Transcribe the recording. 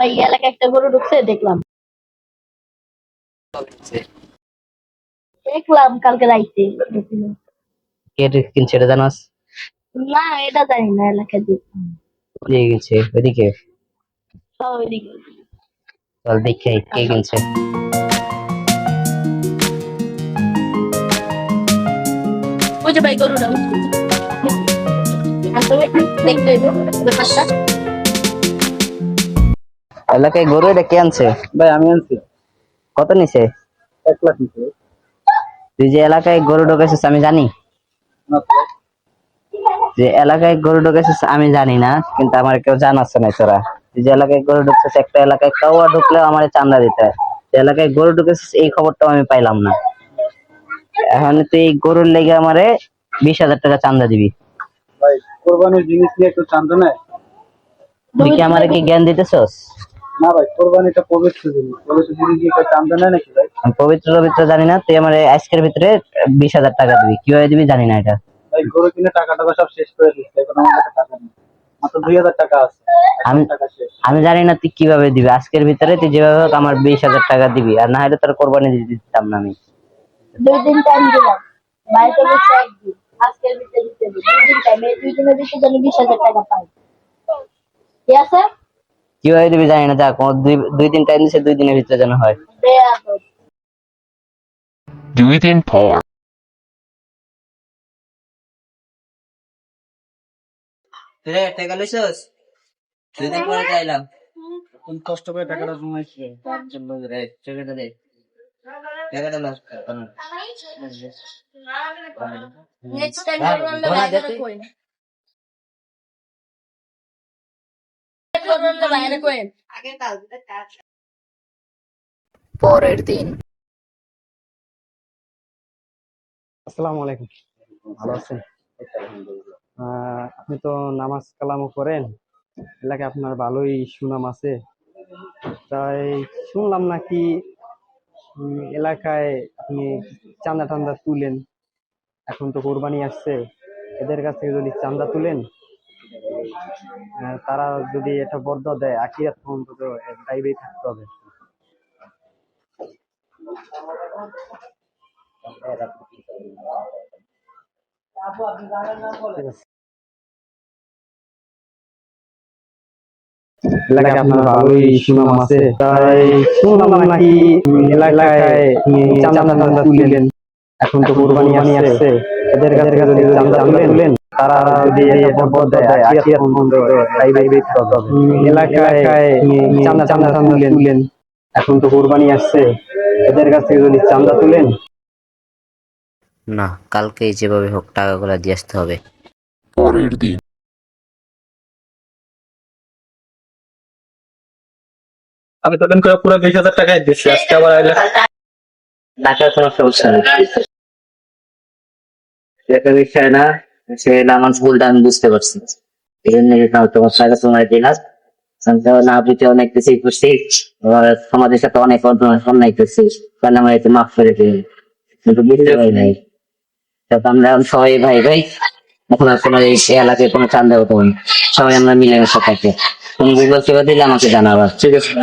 ভাই এই এলাকায় একটা গরু ঢুকছে দেখলাম। দেখলাম কালকে রাইতে। কে কিনছে এটা জানাস? না এটা জানি না এলাকায় দেখলাম কে কিনছে ওইদিকে সব ওইদিকে। চল দেখে কে কিনছে। ওই যে ভাই গরুটা। দেখতে ব্যাপারটা এলাকায় গরু এটা কে আনছে? ভাই আমি আনছি। কত নিছে? এক লাখ নিচে তুই যে এলাকায় গরু ঢোকেছিস আমি জানি। যে এলাকায় গরু ঢোকেছিস আমি জানি না কিন্তু আমার কেউ জানাচ্ছে না তোরা। তুই যে এলাকায় গরু ঢুকছিস একটা এলাকায় কাউয়া ঢুকলেও আমার চান্দা দিতে হয়। যে এলাকায় গরু ঢুকেছিস এই খবরটাও আমি পাইলাম না। এখন তুই গরুর লেগে আমারে বিশ হাজার টাকা চান্দা দিবি। ভাই কোরবানির জিনিস নিয়ে একটু চান্দা নেয় তুই কি আমারে কি জ্ঞান দিতেছস? না ভাই কোরবানিটা পবিত্র পবিত্র জিনিস নিয়ে চান্দা নেয় নাকি ভাই? আমি পবিত্র পবিত্র জানি না তুই আমার আজকের ভিতরে বিশ হাজার টাকা দিবি। কীভাবে দিবি জানি না এটা। ভাই গরু কিনে টাকা টাকা সব শেষ করে দিচ্ছে এখন আমার কাছে টাকা নেই। মাত্র দুই হাজার টাকা আছে আমি টাকা আমি জানি না তুই কীভাবে দিবি আজকের ভিতরে তুই যেভাবে হোক আমার বিশ হাজার টাকা দিবি আর না হলে তোর কোরবানি দিতে দিতাম না আমি। দুই দিন টাইম দিলাম। একদিন আজকের ভিতরে দিতে দুই দিন টাইম এই দুই দিনের ভিতরে যেন বিশ হাজার টাকা পাই। ঠিক আছে? কীভাবে দিবি জানি না ও দুই দিন টাইম দিছে দুই দিনের ভিতরে যেন হয়। দুই দিন পর টাকা লইছস? দুই দিন পরে চাইলাম কোন কষ্ট করে টাকাটা জমাইছে? টাকাটা দে। টাকাটা লস নেক্সট টাইম পরের দিন আসসালামু আলাইকুম ভালো আছেন? আপনি তো নামাজ কালামও করেন এলাকায় আপনার ভালোই সুনাম আছে। তাই শুনলাম নাকি এলাকায় আপনি চান্দা টান্দা তুলেন। এখন তো কোরবানি আসছে। এদের কাছ থেকে যদি চান্দা তুলেন তারা যদি এটা বদ্ধ দেয় আখিরাত পর্যন্ত দায়ী থাকতে হবে। আছে এলাকায় আপনার ভালোই সুনাম আছে। তাই শুনলাম নাকি এলাকায় চান্দা এখন তো কোরবানি আসছে। এদের কাছে যদি চান্দা তুলেন তারা যদি এটা দেয় পর্যন্ত এলাকায় চান্দা চান্দা তুলেন এখন তো কোরবানি আসছে। এদের কাছ থেকে যদি চান্দা তুলেন না কালকে যেভাবে হোক টাকাগুলো দিয়ে আসতে হবে। পরের দিন। আমি তো করে পুরো বিশ হাজার টাকায় দিচ্ছি আজকে আবার আইলে টাকার কোনো সমস্যা নেই। না, সে নামাজ ভুলটা আমি বুঝতে পারছি এই জন্য তোমার টাকা তোমার না? অনেক কিছুই সাথে অনেক অন্য- অন্যায় করছি তাহলে আমার মাফ করে দিবে কিন্তু বুঝতে পারি নাই। আমরা সবাই ভাই ভাই, এখন আর এই এলাকায় কোনো চান্দা হতো সবাই আমরা মিলেমিশে থাকি। তুমি গুগল সেবা দিলে আমাকে জানাবা। ঠিক আছে।